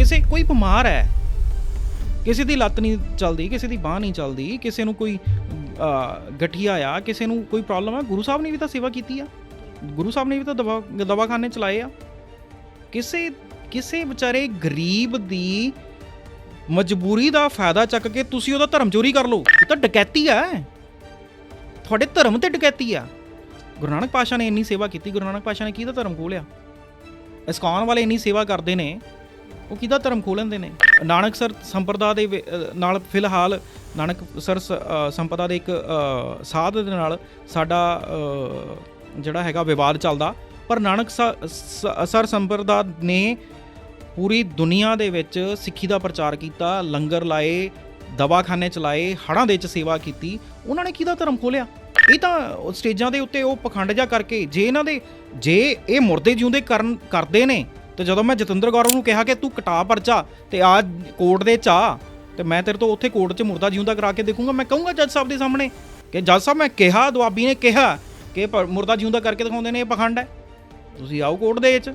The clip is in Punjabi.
ਕਿਸੇ, ਕੋਈ ਬਿਮਾਰ ਹੈ, ਕਿਸੇ ਦੀ ਲੱਤ ਨਹੀਂ ਚੱਲਦੀ, ਕਿਸੇ ਦੀ ਬਾਹ ਨਹੀਂ ਚੱਲਦੀ, ਕਿਸੇ ਨੂੰ ਕੋਈ ਗਠੀਆ ਆ, ਕਿਸੇ ਨੂੰ ਕੋਈ ਪ੍ਰੋਬਲਮ ਆ, ਗੁਰੂ ਸਾਹਿਬ ਨੇ ਵੀ ਤਾਂ ਸੇਵਾ ਕੀਤੀ ਆ। ਗੁਰੂ ਸਾਹਿਬ ਨੇ ਵੀ ਤਾਂ ਦਵਾ, ਦਵਾਖਾਨੇ ਚਲਾਏ ਆ। ਕਿਸੇ ਕਿਸੇ ਵਿਚਾਰੇ ਗਰੀਬ ਦੀ ਮਜਬੂਰੀ ਦਾ ਫਾਇਦਾ ਚੱਕ ਕੇ ਤੁਸੀਂ ਉਹਦਾ ਧਰਮ ਚੋਰੀ ਕਰ ਲਓ, ਇਹ ਤਾਂ ਡਕੈਤੀ ਆ। ਤੁਹਾਡੇ ਧਰਮ ਤੇ ਡਕੈਤੀ ਆ। ਗੁਰੂ ਨਾਨਕ ਪਾਸ਼ਾ ਨੇ ਇੰਨੀ ਸੇਵਾ ਕੀਤੀ, ਗੁਰੂ ਨਾਨਕ ਪਾਸ਼ਾ ਨੇ ਕਿਹਦਾ ਧਰਮ ਖੋਲਿਆ ਇਸਕਾਨ ਵਾਲੇ ਇੰਨੀ ਸੇਵਾ ਕਰਦੇ ਨੇ ਉਹ ਕਿਹਦਾ ਧਰਮ ਖੋਲ੍ਹਦੇ ਨੇ? ਨਾਨਕ ਸਰ ਸੰਪਰਦਾ ਦੇ ਵਿ- ਨਾਲ ਫਿਲਹਾਲ ਨਾਨਕ ਸਰ ਸੰਪਦਾ ਦੇ ਇੱਕ ਸਾਧ ਦੇ ਨਾਲ ਸਾਡਾ ਜਿਹੜਾ ਹੈਗਾ ਵਿਵਾਦ ਚੱਲਦਾ। ਪਰ ਨਾਨਕ ਸ- ਸ- ਸਰ ਸੰਪਰਦਾ ਨੇ ਪੂਰੀ ਦੁਨੀਆ ਦੇ ਵਿੱਚ ਸਿੱਖੀ ਦਾ ਪ੍ਰਚਾਰ ਕੀਤਾ, ਲੰਗਰ ਲਾਏ, ਦਵਾਖਾਨੇ ਚਲਾਏ, ਹੜ੍ਹਾਂ ਦੇ ਵਿੱਚ ਸੇਵਾ ਕੀਤੀ। ਉਹਨਾਂ ਨੇ ਕਿਹਦਾ ਧਰਮ ਖੋਲਿਆ ਇਹ ਤਾਂ ਸਟੇਜਾਂ ਦੇ ਉੱਤੇ ਉਹ ਪਖੰਡ ਜਾ ਕਰਕੇ, ਜੇ ਇਹਨਾਂ ਦੇ, ਜੇ ਇਹ ਮੁਰਦੇ ਜਿਉਂਦੇ ਕਰਨ, ਕਰਦੇ ਨੇ ਤੇ ਜਦੋਂ ਮੈਂ ਜਤਿੰਦਰ ਗੌਰਵ ਨੂੰ ਕਿਹਾ ਕਿ ਤੂੰ ਕਟਾ ਪਰਚਾ ਤੇ ਆ ਕੋਰਟ ਦੇ ਚਾ ਤੇ ਮੈਂ ਤੇਰੇ ਤੋਂ ਉੱਥੇ ਕੋਰਟ 'ਚ ਮੁਰਦਾ ਜਿਉਂਦਾ ਕਰਾ ਕੇ ਦੇਖੂੰਗਾ, ਮੈਂ ਕਹੂੰਗਾ ਜੱਜ ਸਾਹਿਬ ਦੇ ਸਾਹਮਣੇ ਕਿ ਜੱਜ ਸਾਹਿਬ, ਮੈਂ ਕਿਹਾ, ਦੁਆਬੀ ਨੇ ਕਿਹਾ ਕਿ ਪਰ ਮੁਰਦਾ ਜਿਉਂਦਾ ਕਰਕੇ ਦਿਖਾਉਂਦੇ ਨੇ ਇਹ ਪਖੰਡ ਹੈ। ਤੁਸੀਂ ਆਓ ਕੋਰਟ ਦੇ ਵਿੱਚ।